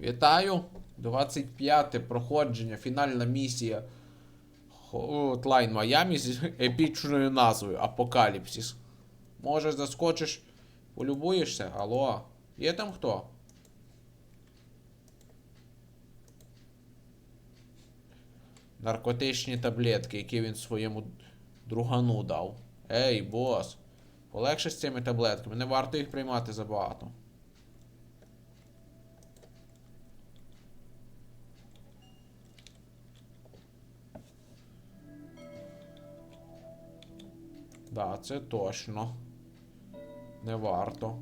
Вітаю! 25 проходження, фінальна місія Hotline Miami з епічною назвою Апокаліпсис. Може, заскочиш, полюбуєшся? Алло, є там хто? Наркотичні таблетки, які він своєму другану дав. Ей, бос, полегше з цими таблетками, не варто їх приймати забагато. Да, це точно. Не варто.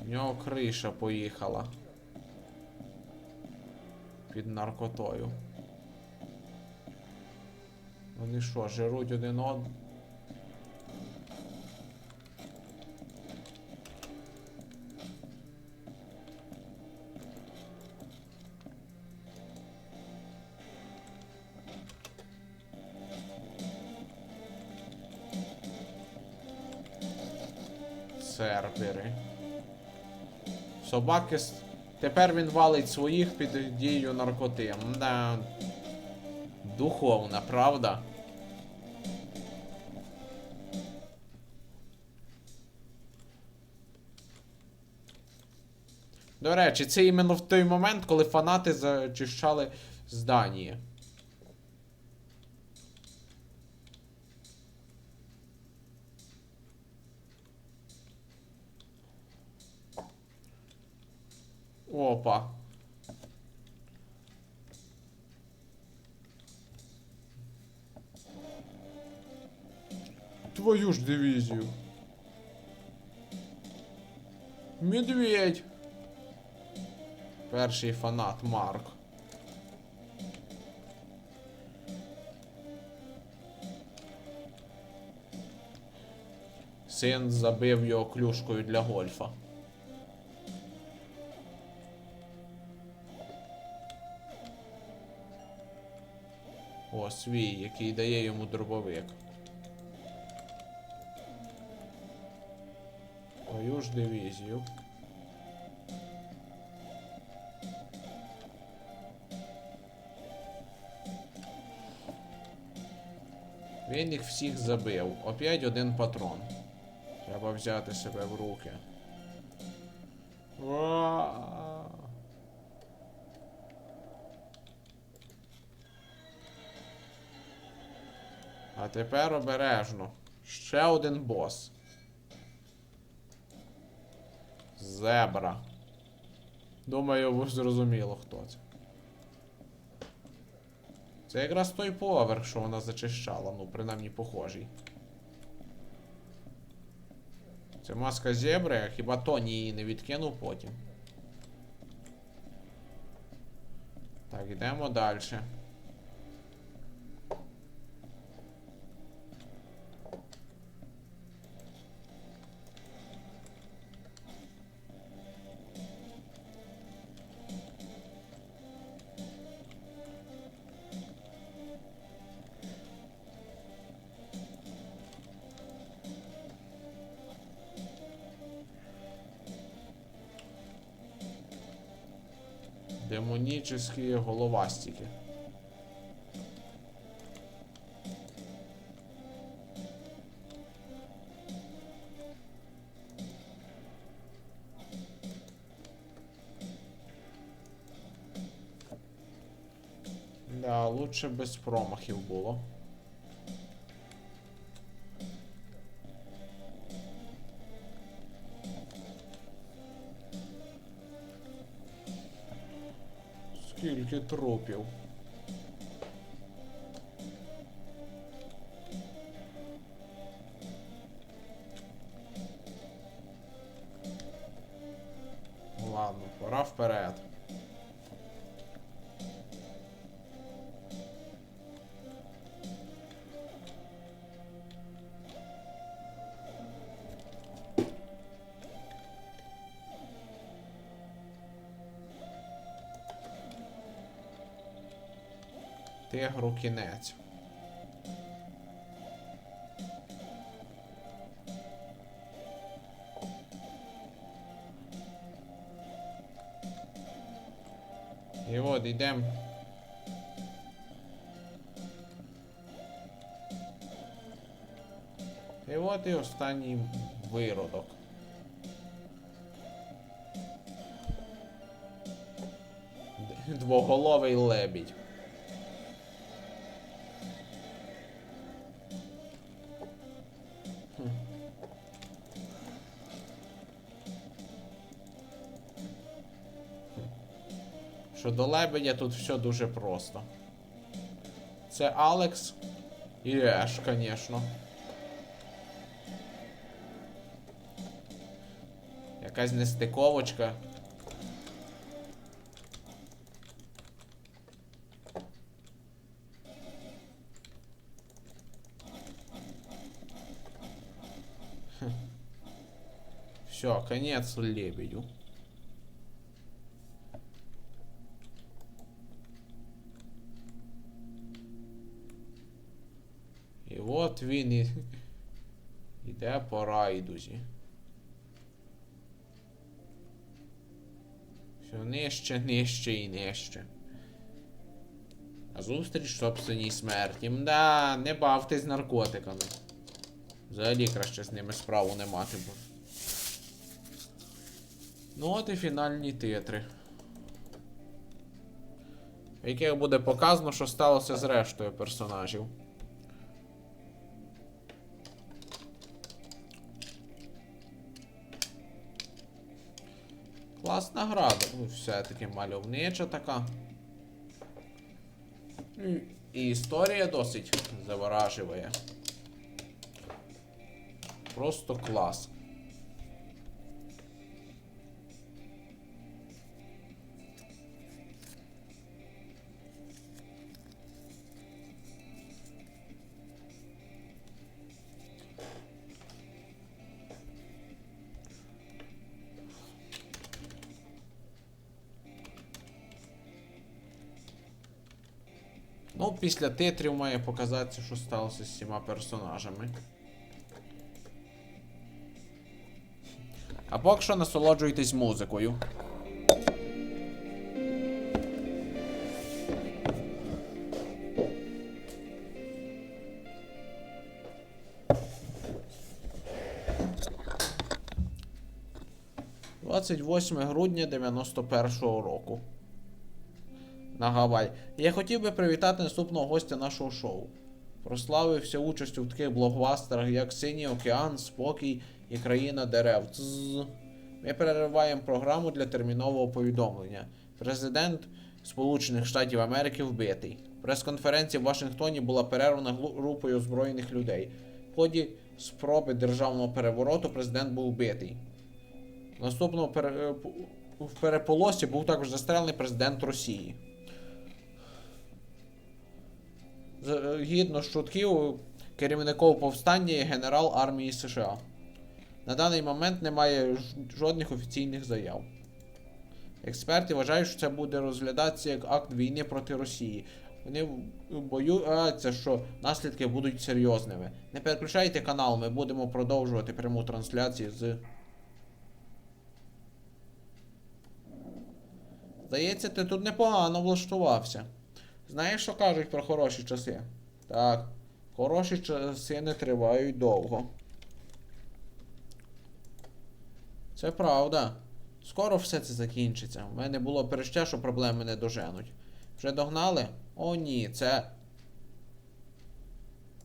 В нього криша поїхала. Під наркотою. Вони що, жируть один одного? Сервери. Собаки. Тепер він валить своїх під дією наркоти. Мда. Духовна, правда? До речі, це іменно в той момент, коли фанати зачищали здання. Опа. Твою ж дивізію. Медведь. Перший фанат Марк. Син забив його клюшкою для гольфа. О, свій, який дає йому дробовик. Твою ж дивізію. Він їх всіх забив. Опять один патрон. Треба взяти себе в руки. Уа! А тепер обережно. Ще один бос. Зебра. Думаю, ви зрозуміло, хто це. Це якраз той поверх, що вона зачищала, ну, принаймні похожий. Це маска зебри, а хіба Тоні її не відкинув потім. Так, йдемо далі. Демонические головастики. Да, лучше без промахів було. Скільки трупів. Ладно, пора вперед. Тигру кінець. І от йдемо. І от і останній виродок. Двоголовий лебідь. Щодо лебедя тут все дуже просто. Це Алекс і Еш, звісно. Якась нестиковочка. Все, конец лебедю. От він і... іде по райдузі. Все нижче, нижче і нижче. А зустріч собственній смерті. Мда, не бавтесь з наркотиками. Взагалі краще з ними справу не мати бо. Ну от і фінальні титри. В яких буде показано, що сталося з рештою персонажів. Класна гра, ну, все-таки мальовнича така. І історія досить заворажує. Просто клас. Ну, після титрів має показатися, що сталося з всіма персонажами. А поки що насолоджуйтесь музикою. Двадцять грудня 91-го року на Гавай. Я хотів би привітати наступного гостя нашого шоу. Прославився участю в таких блокбастерах, як Синій океан, Спокій і Країна дерев. Цзз. Ми перериваємо програму для термінового повідомлення. Президент Сполучених Штатів Америки вбитий. Прес-конференція в Вашингтоні була перервана групою озброєних людей. В ході спроби державного перевороту президент був вбитий. Наступного пере... в переполосі був також застрелений президент Росії. Згідно з чутків, керівником повстання є генерал армії США. На даний момент немає жодних офіційних заяв. Експерти вважають, що це буде розглядатися як акт війни проти Росії. Вони боються, що наслідки будуть серйозними. Не переключайте канал, ми будемо продовжувати пряму трансляцію з. Здається, ти тут непогано влаштувався. Знаєш, що кажуть про хороші часи? Так, хороші часи не тривають довго. Це правда. Скоро все це закінчиться. У мене було переще, що проблеми не доженуть. Вже догнали? О, ні, це.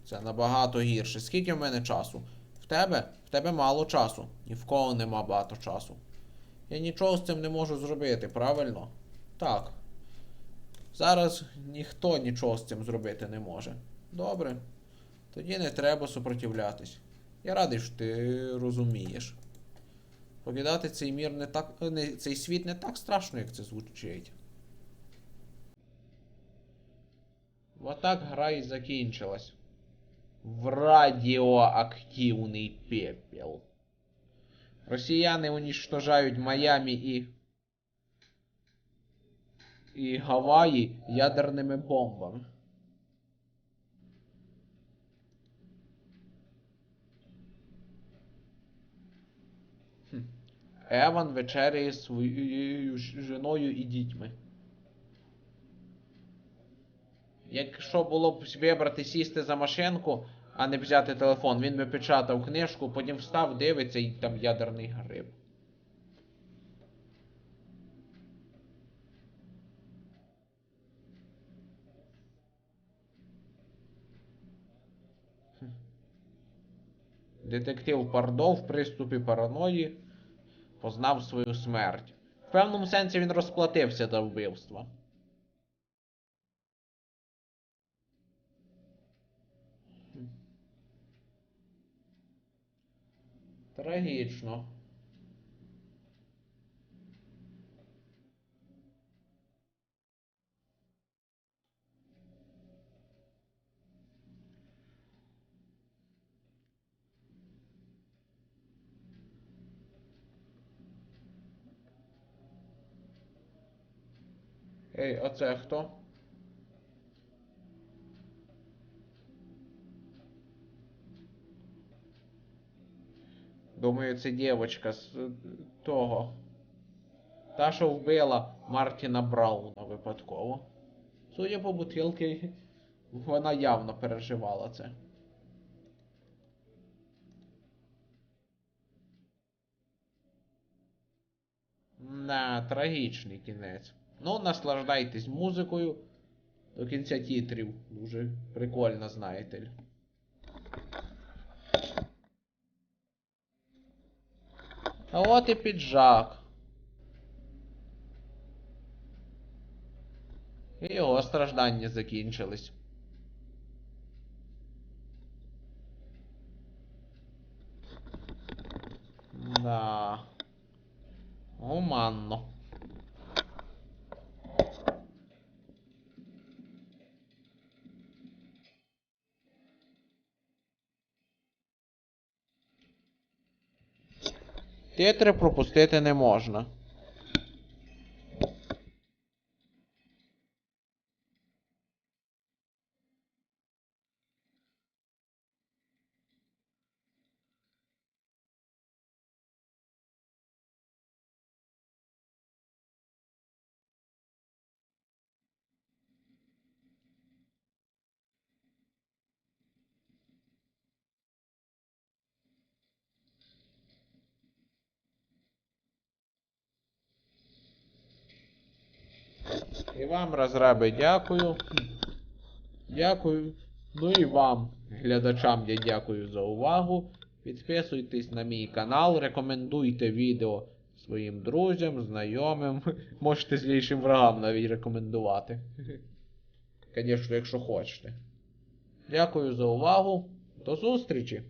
Це набагато гірше. Скільки в мене часу? В тебе? В тебе мало часу. Ні в кого нема багато часу. Я нічого з цим не можу зробити, правильно? Так. Зараз ніхто нічого з цим зробити не може. Добре. Тоді не треба супротивлятись. Я радий, що ти розумієш. Покидати цей мір не так. Не, цей світ не так страшно, як це звучить. Отак гра і закінчилась. В радіоактивний пепел. Росіяни уничтожають Майами і і Гаваї ядерними бомбами. Еван вечеряє з своєю жіною і дітьми. Якщо було б вибрати сісти за машинку, а не взяти телефон, він би печатав книжку, потім встав, дивиться і там ядерний гриб. Детектив Пардо в приступі параної познав свою смерть. В певному сенсі він розплатився за вбивство. Трагічно. Ей, а це хто? Думаю, це дівчинка з е, того. Та, що вбила Мартіна Брауна випадково. Судя по бутилки, вона явно переживала це. На трагічний кінець. Ну, наслаждайтесь музикою до кінця тітрів. Дуже прикольно, знаєте. А от і піджак. І його страждання закінчились. Да. Гуманно. Титри пропустити не можна. І вам, розраби, дякую. Дякую. Ну і вам, глядачам, я дякую за увагу. Підписуйтесь на мій канал, рекомендуйте відео своїм друзям, знайомим. Можете злійшим врагам навіть рекомендувати. Звісно, якщо хочете. Дякую за увагу. До зустрічі!